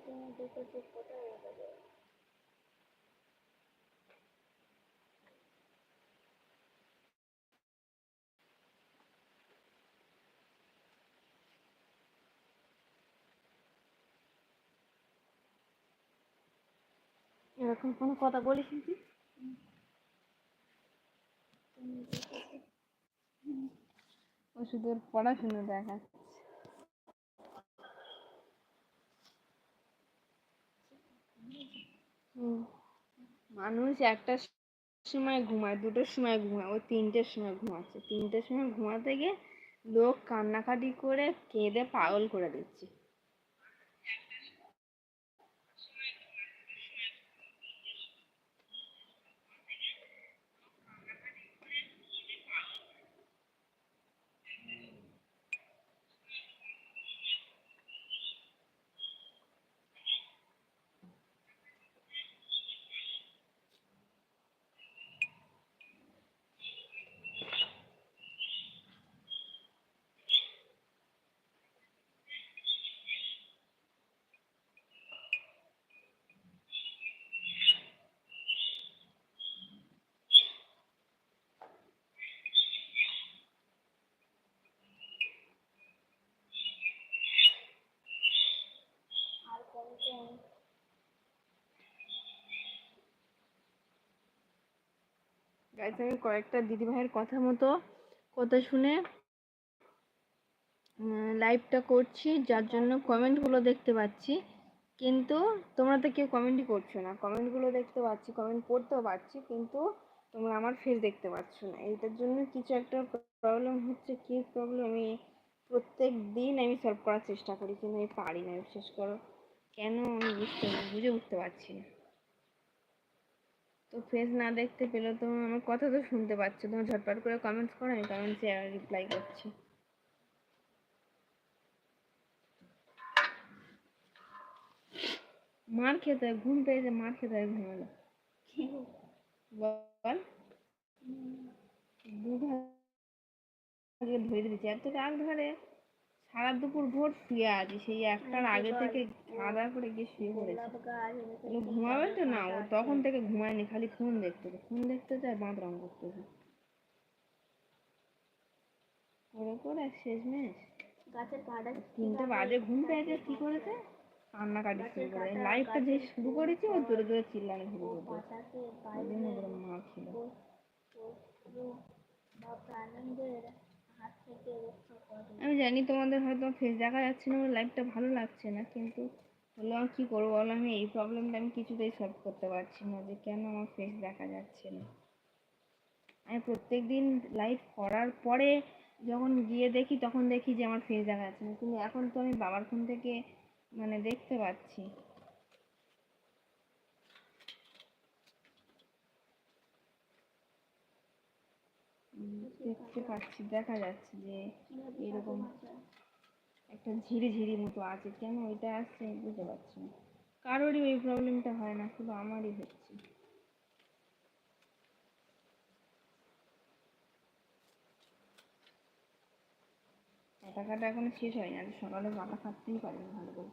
তুমি দুটো চোখ কোথায় গেলে এরকম কোনো কথা বলিস নি তুই? তুমি দুটো চোখ ও শুধু ওর পড়াশুনো দেখা। মানুষ একটা সময় ঘুমায়, দুটোর সময় ঘুমায়, ও তিনটের সময় ঘুমাচ্ছে। তিনটের সময় ঘুমাতে গিয়ে লোক কান্নাকাটি করে কেঁদে পাগল করে দিচ্ছে। গাইস আমি কয়েকটা দিদিভাইয়ের কথা মতো কথা শুনে লাইভটা করছি, যার জন্য কমেন্টগুলো দেখতে পাচ্ছি। কিন্তু তোমরা তো কেউ কমেন্টই করছ না। কমেন্টগুলো দেখতে পাচ্ছি কমেন্ট পড়তেও পারছি, কিন্তু তোমরা আমার ফেস দেখতে পাচ্ছ না। এইটার জন্য কিছু একটা প্রবলেম হচ্ছে, কি প্রবলেম আমি প্রত্যেক দিন আমি সলভ করার চেষ্টা করি, কিন্তু আমি পারি না। বিশেষ করো, কেন আমি বুঝতে বুঝে উঠতে পারছি না। তো ফেস না দেখতে পেলেও তো আমার কথা তো শুনতে পাচ্ছ। তোমার ঝটপট করে কমেন্টস করো আমি কমেন্টসে রিপ্লাই করছি। মার খেতে হয়, ঘুম পেয়েছে মার খেতে হয় ঘুমালো। বল। দু ধরে দিয়েছে রাগ ধরে সারা দুপুর ভোর শুয়ে আছি। সেই একটার আগে থেকে খাওয়া দাওয়া করে গিয়ে শুয়ে পড়েছে। ঘুমাবে তো না, ও তখন থেকে ঘুমায়নি, খালি ফোন দেখতেছে ফোন দেখতেছে আর বাঁধ রং করতেছে করে করে শেষমেশ। কাঁটা তিনটে বাজে ঘুম পেয়েছে, কি করেছে? কান্নাকাটি শুরু করে। লাইফটা যে শুরু করেছে, ও জোরে জোরে চিল্লানো শুরু করেছে মার ছিল। আমি জানি তোমাদের হয়তো ফেস দেখা যাচ্ছে না লাইফটা ভালো লাগছে না, কিন্তু হলো আমি কী করব? বলো, আমি এই প্রবলেমটা আমি কিছুতেই সলভ করতে পারছি না, যে কেন আমার ফেস দেখা যাচ্ছে না। আমি প্রত্যেক দিন লাইভ করার পরে যখন গিয়ে দেখি, তখন দেখি যে আমার ফেস দেখা যাচ্ছে না। কিন্তু এখন তো আমি বাবার ফোন থেকে মানে দেখতে পাচ্ছি। দেখতে পাচ্ছি, দেখা যাচ্ছে যে এরকম একটা ঝিরি ঝিরি মতো আছে। কেন ওইটা আসছে বুঝতে পারছি না। কারোরই ওই প্রবলেমটা হয় না, শুধু আমারই হচ্ছে। কাটা কাটা এখনও শেষ হয়নি আর সকালে বাবা খাটতেই পারিনি ভালো করে।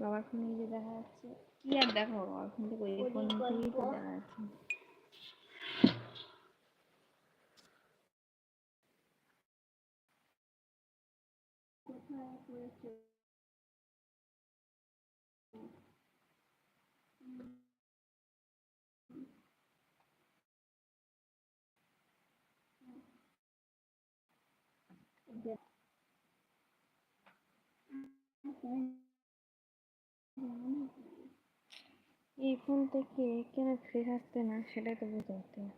বাবার ফোনে যে দেখা যাচ্ছে। কি আর দেখো বাবার ফোন থেকে ওই ফোন থেকেই তো দেখা যাচ্ছে। কোথায় পড়েছে এই ফোন থেকে কেন ফ্রি থাকতে না সেটাই তো বুঝতে পারছি না।